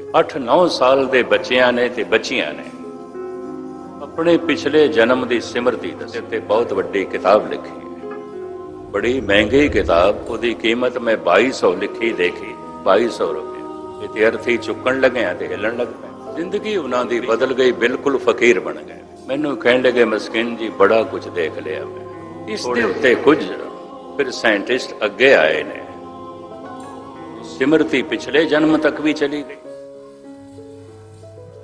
8-9 ਸਾਲ ਦੇ ਬੱਚਿਆਂ ਨੇ ਤੇ ਬੱਚੀਆਂ ਨੇ ਆਪਣੇ ਪਿਛਲੇ ਜਨਮ ਦੀ ਸਿਮਰਤੀ ਦੱਸੇ ਤੇ ਬਹੁਤ ਵੱਡੀ ਕਿਤਾਬ ਲਿਖੀ ਬੜੀ ਮਹਿੰਗੀ ਕਿਤਾਬ ਉਹਦੀ ਕੀਮਤ ਮੈਂ 2200 ਲਿਖੀ ਦੇਖੀ 2200 ਰੁਪਏ। ਅਰਥੀ ਚੁੱਕਣ ਲੱਗਿਆ ਤੇ ਹਿੱਲਣ ਲੱਗ ਪਏ ਜ਼ਿੰਦਗੀ ਉਹਨਾਂ ਦੀ ਬਦਲ ਗਈ ਬਿਲਕੁਲ ਫਕੀਰ ਬਣ ਗਏ। ਮੈਨੂੰ ਕਹਿਣ ਲੱਗੇ ਮਸਕਿਨ ਜੀ ਬੜਾ ਕੁਝ ਦੇਖ ਲਿਆ ਮੈਂ। ਇਸ ਦੇ ਉੱਤੇ ਕੁਝ ਫਿਰ ਸਾਇੰਟਿਸਟ ਅੱਗੇ ਆਏ ਨੇ। ਸਿਮਰਤੀ ਪਿਛਲੇ ਜਨਮ ਤੱਕ ਵੀ ਚਲੀ ਗਈ।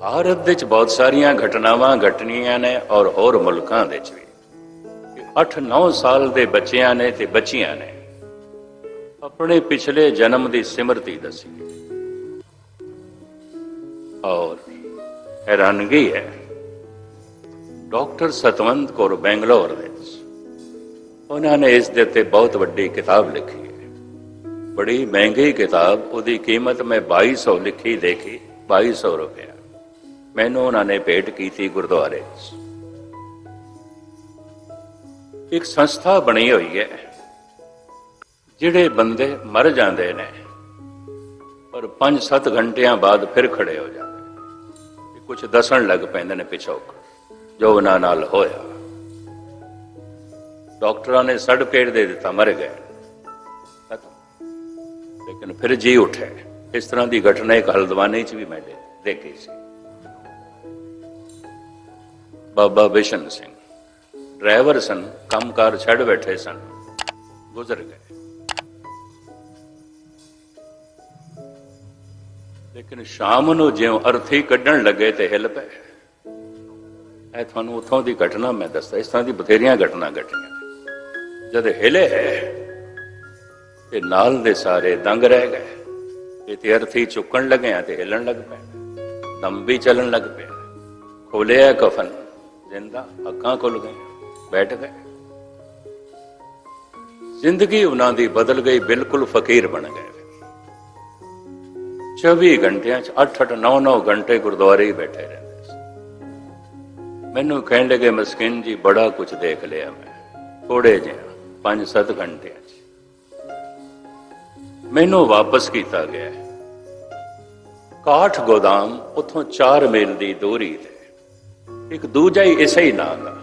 ਭਾਰਤ ਵਿੱਚ ਬਹੁਤ ਸਾਰੀਆਂ ਘਟਨਾਵਾਂ ਘਟਣੀਆਂ ਨੇ ਔਰ ਹੋਰ ਮੁਲਕਾਂ ਵਿੱਚ ਵੀ। 8-9 ਸਾਲ ਦੇ ਬੱਚਿਆਂ ਨੇ ਤੇ ਬੱਚੀਆਂ ਨੇ ਆਪਣੇ ਪਿਛਲੇ ਜਨਮ ਦੀ ਸਿਮਰਤੀ ਦੱਸੀ। ਔਰ ਹੈਰਾਨਗੀ ਹੈ, ਡਾਕਟਰ ਸਤਵੰਤ ਕੌਰ ਬੈਂਗਲੌਰ ਵਿੱਚ ਉਹਨਾਂ ਨੇ ਇਸ ਦੇ ਉੱਤੇ ਬਹੁਤ ਵੱਡੀ ਕਿਤਾਬ ਲਿਖੀ ਹੈ। ਬੜੀ ਮਹਿੰਗੀ ਕਿਤਾਬ, ਉਹਦੀ ਕੀਮਤ ਮੈਂ 2200 ਲਿਖੀ ਦੇਖੀ 2200 ਰੁਪਏ। ਮੈਨੂੰ ਉਹਨਾਂ ਨੇ ਭੇਟ ਕੀਤੀ ਗੁਰਦੁਆਰੇ ਇੱਕ ਸੰਸਥਾ ਬਣੀ ਹੋਈ ਹੈ, ਜਿਹੜੇ ਬੰਦੇ ਮਰ ਜਾਂਦੇ ਨੇ, ਪਰ 5-7 ਘੰਟਿਆਂ ਬਾਅਦ ਫਿਰ ਖੜੇ ਹੋ ਜਾਂਦੇ ਨੇ। ਕੁਝ ਦੱਸਣ ਲੱਗ ਪੈਂਦੇ ਨੇ ਪਿਛੋਕ ਜੋ ਉਹਨਾਂ ਨਾਲ ਹੋਇਆ। ਡਾਕਟਰਾਂ ਨੇ ਸਰਟੀਫਿਕੇਟ ਦੇ ਦਿੱਤਾ, ਮਰ ਗਏ। ਲੇਕਿਨ ਫਿਰ ਜੀ ਉੱਠੇ। ਇਸ ਤਰ੍ਹਾਂ ਦੀ ਘਟਨਾ ਇੱਕ ਹਲਦਵਾਨੀ 'ਚ ਵੀ ਮੈਂ ਦੇਖੀ ਸੀ। ਬਾਬਾ ਬਿਸ਼ਨ ਸਿੰਘ। ਡਰਾਈਵਰ ਸਨ, ਕੰਮਕਾਰ ਛੱਡ ਬੈਠੇ ਸਨ। ਗੁਜ਼ਰ ਗਏ। ਲੇਕਿਨ ਸ਼ਾਮ ਨੂੰ ਜਿਉਂ ਅਰਥੀ ਕੱਢਣ ਲੱਗੇ ਤੇ ਹਿੱਲ ਪਏ। ਇਹ ਤੁਹਾਨੂੰ ਉਥੋਂ ਦੀ ਘਟਨਾ ਮੈਂ ਦੱਸਦਾ, ਇਸ ਤਰ੍ਹਾਂ ਦੀ ਬਥੇਰੀਆਂ ਘਟਨਾ ਘਟੀਆਂ। ਜਦ ਹਿਲੇ ਤੇ ਨਾਲ ਦੇ ਸਾਰੇ ਦੰਗ ਰਹਿ ਗਏ। ਇਹ ਤੇ ਅਰਥੀ ਚੁੱਕਣ ਲੱਗੇ ਤੇ ਹਿੱਲਣ ਲੱਗ ਪਏ। ਦਮ ਵੀ ਚੱਲਣ ਲੱਗ ਪਿਆ ਖੋਲਿਆ ਕਫਨ। ਜ਼ਿੰਦਾ ਅੱਖਾਂ ਖੁੱਲ ਗਏ ਬੈਠ ਗਏ। ਜ਼ਿੰਦਗੀ ਉਹਨਾਂ ਦੀ ਬਦਲ ਗਈ, ਬਿਲਕੁਲ ਫਕੀਰ ਬਣ ਗਏ। 24 ਘੰਟਿਆਂ ਚ 8-8 9-9 ਘੰਟੇ ਗੁਰਦੁਆਰੇ ਹੀ ਬੈਠੇ ਰਹਿੰਦੇ ਸੀ। ਮੈਨੂੰ ਕਹਿਣ ਲੱਗੇ, ਮਸਕਿਨ ਜੀ, ਬੜਾ ਕੁਝ ਦੇਖ ਲਿਆ ਮੈਂ ਥੋੜੇ ਜਿਹਾ 5-7 ਘੰਟਿਆਂ ਚ। ਮੈਨੂੰ ਵਾਪਸ ਕੀਤਾ ਗਿਆ। ਕਾਠ ਗੋਦਾਮ ਉਥੋਂ 4 ਮੀਲ ਦੀ ਦੂਰੀ ਤੇ ਇੱਕ ਦੂਜਾ ਹੀ ਇਸੇ ਹੀ ਨਾਂ ਦਾ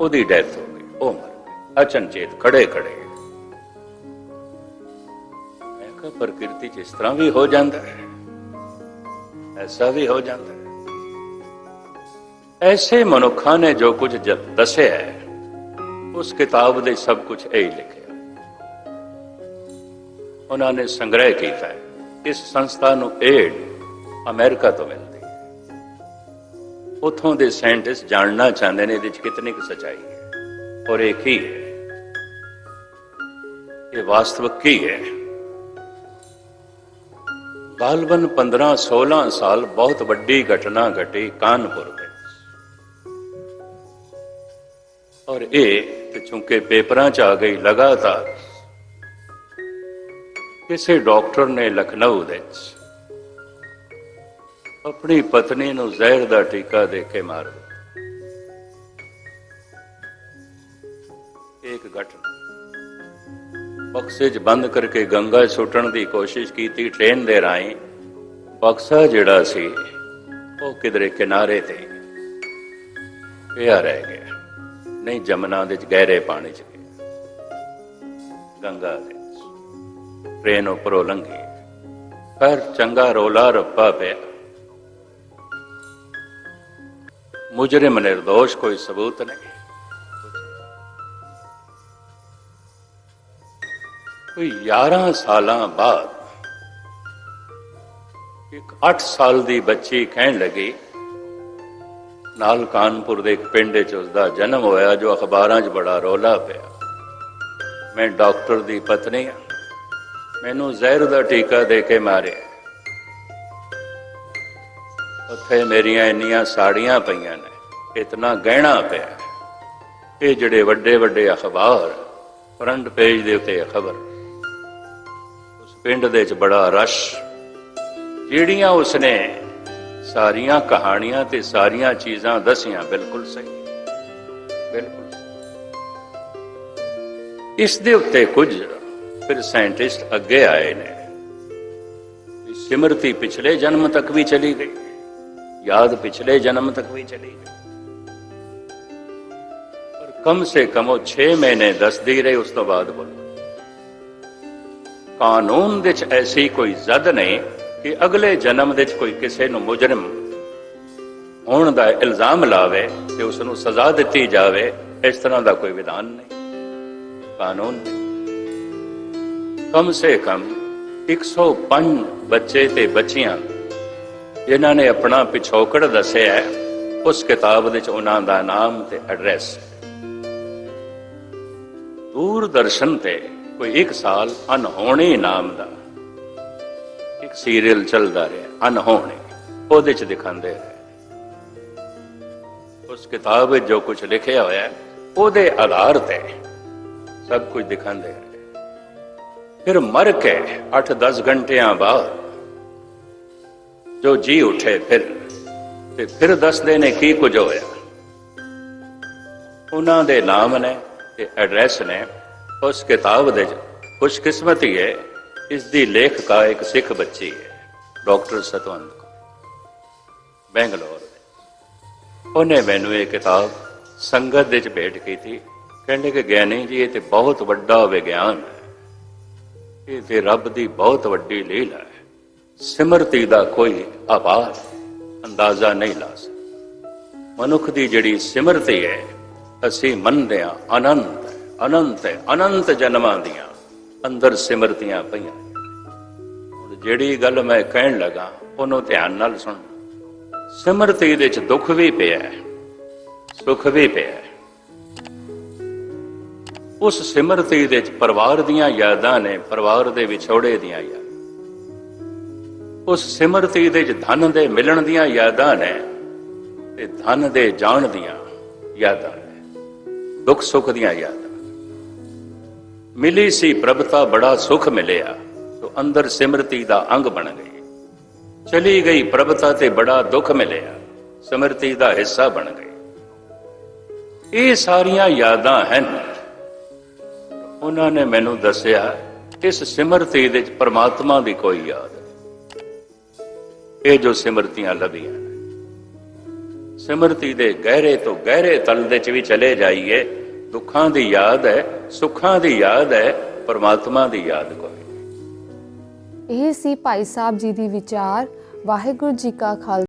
ਉਹਦੀ ਡੈਥ ਹੋ ਗਈ, ਉਹ ਮਰ ਗਿਆ ਅਚਨਚੇਤ ਖੜੇ ਖੜੇ। ਮੈਂ ਕਿਹਾ, ਪ੍ਰਕਿਰਤੀ ਚ ਇਸ ਤਰ੍ਹਾਂ ਵੀ ਹੋ ਜਾਂਦਾ ਹੈ। ਐਸਾ ਵੀ ਹੋ ਜਾਂਦਾ ਹੈ। ਐਸੇ ਮਨੁੱਖਾਂ ਨੇ ਜੋ ਕੁਝ ਦੱਸਿਆ ਹੈ, ਉਸ ਕਿਤਾਬ ਦੇ ਸਭ ਕੁਝ ਇਹੀ ਲਿਖਿਆ। ਉਹਨਾਂ ਨੇ ਸੰਗ੍ਰਹਿ ਕੀਤਾ ਇਸ ਸੰਸਥਾ ਨੂੰ ਏਡ ਅਮਰੀਕਾ ਤੋਂ ਮਿਲਦੀ ਉਥੋਂ ਦੇ ਸਾਇੰਟਿਸਟ ਜਾਣਨਾ ਚਾਹੁੰਦੇ ਨੇ ਇਹਦੇ ਵਿੱਚ ਕਿਤਨੀ ਕੁ ਸਚਾਈ ਹੈ। ਔਰ ਇਹ ਕੀ ਹੈ? ਇਹ ਵਾਸਤਵਿਕ ਕੀ ਹੈ? ਗਾਲਬਨ 15 16 ਸਾਲ ਬਹੁਤ ਵੱਡੀ ਘਟਨਾ ਘਟੀ ਕਾਨਪੁਰ ਵਿੱਚ। ਔਰ ਇਹ ਤੇ ਚੁੰਕੇ ਪੇਪਰਾਂ 'ਚ ਆ ਗਈ ਲਗਾਤਾਰ। ਕਿਸੇ ਡਾਕਟਰ ਨੇ ਲਖਨਊ ਦੇ ਵਿੱਚ ਆਪਣੀ ਪਤਨੀ ਨੂੰ ਜ਼ਹਿਰ ਦਾ ਟੀਕਾ ਦੇ ਕੇ ਮਾਰ ਦਿੱਤਾ। ਇੱਕ ਘਟਨਾ ਬਕਸੇ 'ਚ ਬੰਦ ਕਰਕੇ ਗੰਗਾ ਸੁੱਟਣ ਦੀ ਕੋਸ਼ਿਸ਼ ਕੀਤੀ ਟ੍ਰੇਨ ਦੇ ਰਾਹੀਂ। ਬਕਸਾ ਜਿਹੜਾ ਸੀ, ਉਹ ਕਿਧਰੇ ਕਿਨਾਰੇ ਤੇ ਪਿਆ ਰਹਿ ਗਿਆ। ਨਹੀਂ ਜਮਨਾ ਦੇ 'ਚ, ਗਹਿਰੇ ਪਾਣੀ 'ਚ ਗਿਆ। ਗੰਗਾ ਦੇ ਟ੍ਰੇਨ ਉੱਪਰੋਂ ਲੰਘੀ। ਪਰ ਚੰਗਾ ਰੋਲਾ ਰੱਪਾ ਪਿਆ। ਮੁਜਰਮ ਨਿਰਦੋਸ਼ ਕੋਈ ਸਬੂਤ ਨਹੀਂ। ਕੋਈ 11 ਸਾਲਾਂ ਬਾਅਦ ਇੱਕ 8 ਸਾਲ ਦੀ ਬੱਚੀ ਕਹਿਣ ਲੱਗੀ, ਨਾਲ ਕਾਨਪੁਰ ਦੇ ਇੱਕ ਪਿੰਡ 'ਚ ਉਸਦਾ ਜਨਮ ਹੋਇਆ, ਜੋ ਅਖਬਾਰਾਂ 'ਚ ਬੜਾ ਰੌਲਾ ਪਿਆ। ਮੈਂ ਡਾਕਟਰ ਦੀ ਪਤਨੀ ਹਾਂ। ਮੈਨੂੰ ਜ਼ਹਿਰ ਦਾ ਟੀਕਾ ਦੇ ਕੇ ਮਾਰਿਆ। ਉੱਥੇ ਮੇਰੀਆਂ ਇੰਨੀਆਂ ਸਾੜੀਆਂ ਪਈਆਂ ਨੇ, ਇਤਨਾ ਗਹਿਣਾ ਪਿਆ। ਇਹ ਜਿਹੜੇ ਵੱਡੇ ਵੱਡੇ ਅਖਬਾਰ ਫਰੰਟ ਪੇਜ ਦੇ ਉੱਤੇ ਖਬਰ, ਉਸ ਪਿੰਡ ਦੇ ਵਿੱਚ ਬੜਾ ਰਸ਼। ਜਿਹੜੀਆਂ ਉਸਨੇ ਸਾਰੀਆਂ ਕਹਾਣੀਆਂ ਤੇ ਸਾਰੀਆਂ ਚੀਜ਼ਾਂ ਦਸੀਆਂ, ਬਿਲਕੁਲ ਸਹੀ ਬਿਲਕੁਲ ਸਹੀ। ਇਸ ਦੇ ਉੱਤੇ ਕੁਝ ਫਿਰ ਸਾਇੰਟਿਸਟ ਅੱਗੇ ਆਏ ਨੇ। ਸਿਮਰਤੀ ਪਿਛਲੇ ਜਨਮ ਤੱਕ ਵੀ ਚਲੀ ਗਈ। ਯਾਦ ਪਿਛਲੇ ਜਨਮ ਤੱਕ ਵੀ ਚਲੀ ਗਈ। ਪਰ ਕਮ ਸੇ ਕਮ ਉਹ 6 ਮਹੀਨੇ ਦੱਸਦੀ ਰਹੀ, ਉਸ ਤੋਂ ਬਾਅਦ ਬੋਲ। ਕਾਨੂੰਨ ਦੇ ਐਸੀ ਕੋਈ ਜ਼ਦ ਨਹੀਂ ਕਿ ਅਗਲੇ ਜਨਮ ਦੇ ਕੋਈ ਕਿਸੇ ਨੂੰ ਮੁਜਰਮ ਹੋਣ ਦਾ ਇਲਜ਼ਾਮ ਲਾਵੇ ਤੇ ਉਸ ਨੂੰ ਸਜ਼ਾ ਦਿੱਤੀ ਜਾਵੇ, ਇਸ ਤਰ੍ਹਾਂ ਦਾ ਕੋਈ ਵਿਧਾਨ ਨਹੀਂ। ਕਾਨੂੰਨ ਕਮ ਸੇ ਕਮ 105 ਬੱਚੇ ਤੇ ਬੱਚੀਆਂ ਜਿਨ੍ਹਾਂ ਨੇ ਆਪਣਾ ਪਿਛੋਕੜ ਦੱਸਿਆ ਹੈ, ਉਸ ਕਿਤਾਬ ਵਿੱਚ ਉਹਨਾਂ ਦਾ ਨਾਮ ਤੇ ਐਡਰੈਸ ਦੂਰਦਰਸ਼ਨ ਤੇ ਕੋਈ ਇੱਕ ਸਾਲ ਅਨਹੋਣੇ ਨਾਮ ਦਾ ਇੱਕ ਸੀਰੀਅਲ ਚੱਲਦਾ ਰਿਹਾ ਅਨਹੋਣੀ ਉਹਦੇ ਚ ਦਿਖਾਉਂਦੇ ਰਹੇ। ਉਸ ਕਿਤਾਬ ਵਿੱਚ ਜੋ ਕੁਝ ਲਿਖਿਆ ਹੋਇਆ ਹੈ ਉਹਦੇ ਆਧਾਰ ਤੇ ਸਭ ਕੁਝ ਦਿਖਾਉਂਦੇ ਰਹੇ। ਫਿਰ ਮਰ ਕੇ 8-10 ਘੰਟਿਆਂ ਬਾਅਦ ਜੋ ਜੀ ਉਠੇ ਫਿਰ, ਤੇ ਫਿਰ ਦੱਸਦੇ ਨੇ ਕੀ ਕੁਝ ਹੋਇਆ। ਉਹਨਾਂ ਦੇ ਨਾਮ ਨੇ ਤੇ ਐਡਰੈਸ ਨੇ, ਉਸ ਕਿਤਾਬ ਦੇ ਖੁਸ਼ਕਿਸਮਤੀ ਹੈ ਇਸ ਦੀ ਲੇਖਕਾ ਇੱਕ ਸਿੱਖ ਬੱਚੀ ਹੈ, ਡਾਕਟਰ ਸਤਵੰਤ ਕੌਰ। ਬੈਂਗਲੌਰ ਦੇ। ਉਹਨੇ ਮੈਨੂੰ ਇਹ ਕਿਤਾਬ ਸੰਗਤ ਦੇ ਚ ਭੇਟ ਕੀਤੀ। ਕਹਿੰਦੇ ਕਿ ਗਿਆਨੀ ਜੀ, ਇਹ ਤੇ ਬਹੁਤ ਵੱਡਾ ਵਿਗਿਆਨ ਹੈ। ਇਹ ਤੇ ਰੱਬ ਦੀ ਬਹੁਤ ਵੱਡੀ ਲੀਲਾ ਹੈ। ਸਿਮਰਤੀ ਦਾ ਕੋਈ ਆਵਾਜ਼ ਅੰਦਾਜ਼ਾ ਨਹੀਂ ਲਾ ਸਕਦਾ। ਮਨੁੱਖ ਦੀ ਜਿਹੜੀ ਸਿਮਰਤੀ ਹੈ, ਅਸੀਂ ਮੰਨਦੇ ਹਾਂ ਅਨੰਤ ਅਨੰਤ ਹੈ, ਅਨੰਤ ਜਨਮਾਂ ਦੀਆਂ ਅੰਦਰ ਸਿਮਰਤੀਆਂ ਪਈਆਂ ਹੁਣ ਜਿਹੜੀ ਗੱਲ ਮੈਂ ਕਹਿਣ ਲੱਗਾ, ਉਹਨੂੰ ਧਿਆਨ ਨਾਲ ਸੁਣ। ਸਿਮਰਤੀ ਦੇ ਵਿੱਚ ਦੁੱਖ ਵੀ ਪਿਆ ਹੈ, ਸੁੱਖ ਵੀ ਪਿਆ ਹੈ। ਉਸ ਸਿਮਰਤੀ ਦੇ ਵਿੱਚ ਪਰਿਵਾਰ ਦੀਆਂ ਯਾਦਾਂ ਨੇ, ਪਰਿਵਾਰ ਦੇ ਵਿਛੋੜੇ ਦੀਆਂ ਯਾਦਾਂ। ਉਸ ਸਿਮਰਤੀ ਦੇ ਵਿੱਚ ਧਨ ਦੇ ਮਿਲਣ ਦੀਆਂ ਯਾਦਾਂ ਨੇ ਤੇ ਧਨ ਦੇ ਜਾਣ ਦੀਆਂ ਯਾਦਾਂ ਨੇ। ਦੁੱਖ ਸੁੱਖ ਦੀਆਂ ਯਾਦਾਂ। ਮਿਲੀ ਸੀ ਪ੍ਰਭਤਾ ਬੜਾ ਸੁਖ ਮਿਲਿਆ ਤੋ ਅੰਦਰ ਸਿਮਰਤੀ ਦਾ ਅੰਗ ਬਣ ਗਈ। ਚਲੀ ਗਈ ਪ੍ਰਭਤਾ ਤੇ ਬੜਾ ਦੁੱਖ ਮਿਲਿਆ, ਸਿਮਰਤੀ ਦਾ ਹਿੱਸਾ ਬਣ ਗਈ। ਇਹ ਸਾਰੀਆਂ ਯਾਦਾਂ ਹਨ। ਉਹਨਾਂ ਨੇ ਮੈਨੂੰ ਦੱਸਿਆ, ਇਸ ਸਿਮਰਤੀ ਦੇ ਵਿੱਚ ਪ੍ਰਮਾਤਮਾ ਦੀ ਕੋਈ ਯਾਦ ਇਹ ਜੋ ਸਿਮਰਤੀਆਂ ਲੱਭੀਆਂ ਸਿਮਰਤੀ ਦੇ ਗਹਿਰੇ ਤੋਂ ਗਹਿਰੇ ਤਲ ਦੇ ਚ ਵੀ ਚਲੇ ਜਾਈਏ, ਦੁੱਖਾਂ ਦੀ ਯਾਦ ਹੈ, ਸੁੱਖਾਂ ਦੀ ਯਾਦ ਹੈ, ਪਰਮਾਤਮਾ ਦੀ ਯਾਦ ਕੋਈ ਇਹ ਸੀ ਭਾਈ ਸਾਹਿਬ ਜੀ ਦੀ ਵਿਚਾਰ। ਵਾਹਿਗੁਰੂ ਜੀ ਕਾ ਖਾਲਸਾ।